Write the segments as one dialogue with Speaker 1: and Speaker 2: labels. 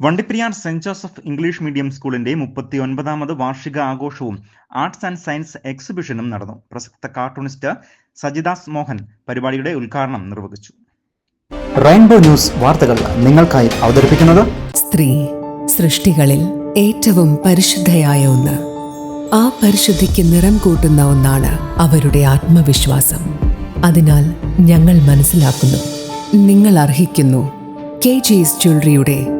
Speaker 1: Vandiperiyar saint Joseph English medium സ്കൂളിന്റെ മുപ്പത്തി ഒൻപതാമത് വാർഷിക ആഘോഷവും ആർട്സ് ആൻഡ് സയൻസ് എക്സിബിഷനും നടന്നു. പ്രസക്ത കാർട്ടൂണിസ്റ്റ് സജിദാസ് മോഹൻ പരിപാടിയുടെ ഉദ്ഘാടനം നിർവഹിച്ചു.
Speaker 2: റെയിൻബോ ന്യൂസ് വാർത്തകൾ നിങ്ങൾക്കായി അവതരിപ്പിക്കുന്നത്
Speaker 3: സ്ത്രീ സൃഷ്ടികളിൽ ഏറ്റവും പരിശുദ്ധയായ ഒന്ന്. ആ പരിശുദ്ധിക്ക് നിറം കൂട്ടുന്ന ഒന്നാണ് അവരുടെ ആത്മവിശ്വാസം. അതിനാൽ ഞങ്ങൾ മനസ്സിലാക്കുന്നു. നിങ്ങൾ അർഹിക്കുന്നു. കെ ജീസ് ജ്വല്ലറിയുടെ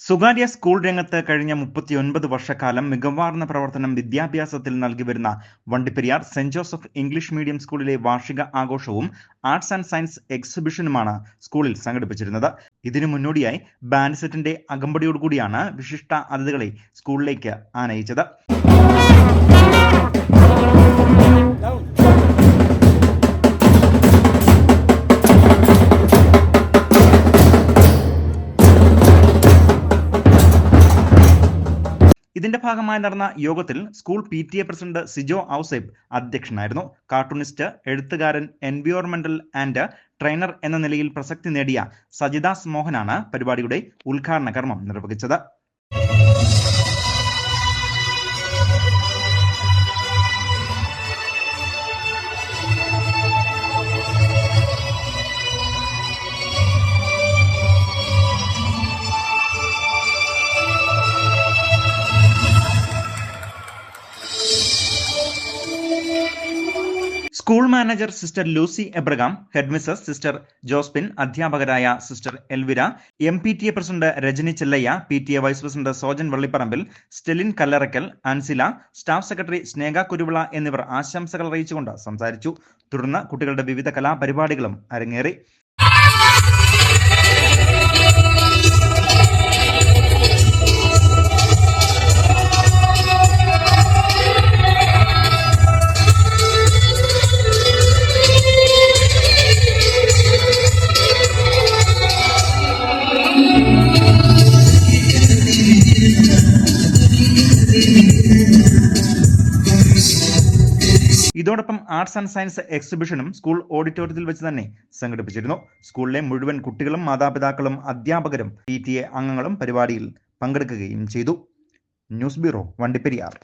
Speaker 1: സ്വകാര്യ സ്കൂൾ രംഗത്ത് കഴിഞ്ഞ മുപ്പത്തിയൊൻപത് വർഷക്കാലം മികവാർന്ന പ്രവർത്തനം വിദ്യാഭ്യാസത്തിൽ നൽകി വരുന്ന Vandiperiyar saint Joseph English medium സ്കൂളിലെ വാർഷിക ആഘോഷവും ആർട്സ് ആൻഡ് സയൻസ് എക്സിബിഷനുമാണ് സ്കൂളിൽ സംഘടിപ്പിച്ചിരുന്നത്. ഇതിനു മുന്നോടിയായി ബാൻഡ് സെറ്റിന്റെ അകമ്പടിയോടുകൂടിയാണ് വിശിഷ്ട അതിഥികളെ സ്കൂളിലേക്ക് ആനയിച്ചത്. ഇതിന്റെ ഭാഗമായി നടന്ന യോഗത്തിൽ school P T A president Sijo Ouseph അധ്യക്ഷനായിരുന്നു. കാർട്ടൂണിസ്റ്റ് എഴുത്തുകാരൻ എൻവിയോൺമെന്റൽ ആൻഡ് ട്രെയിനർ എന്ന നിലയിൽ പ്രസക്തി നേടിയ സജിദാസ് മോഹനാണ് പരിപാടിയുടെ ഉദ്ഘാടന കർമ്മം നിർവഹിച്ചത്. School manager sister Lucy Abraham headmistress sister ജോസ്പിൻ അധ്യാപകരായ sister Elvira M P T A president Rajani Chellaiah P T A vice president Sojan Vallipparambil Stelin Kallarakkal Ansila staff secretary Sneha Kuruvila എന്നിവർ ആശംസകൾ അറിയിച്ചുകൊണ്ട് സംസാരിച്ചു. തുടർന്ന് കുട്ടികളുടെ വിവിധ കലാപരിപാടികളും അരങ്ങേറി. ഇതോടൊപ്പം ആർട്സ് ആൻഡ് സയൻസ് എക്സിബിഷനും സ്കൂൾ ഓഡിറ്റോറിയത്തിൽ വെച്ച് തന്നെ സംഘടിപ്പിച്ചിരുന്നു. സ്കൂളിലെ മുഴുവൻ കുട്ടികളും മാതാപിതാക്കളും അധ്യാപകരും പി ടി എ അംഗങ്ങളും പരിപാടിയിൽ പങ്കെടുക്കുകയും ചെയ്തു. News bureau Vandiperiyar.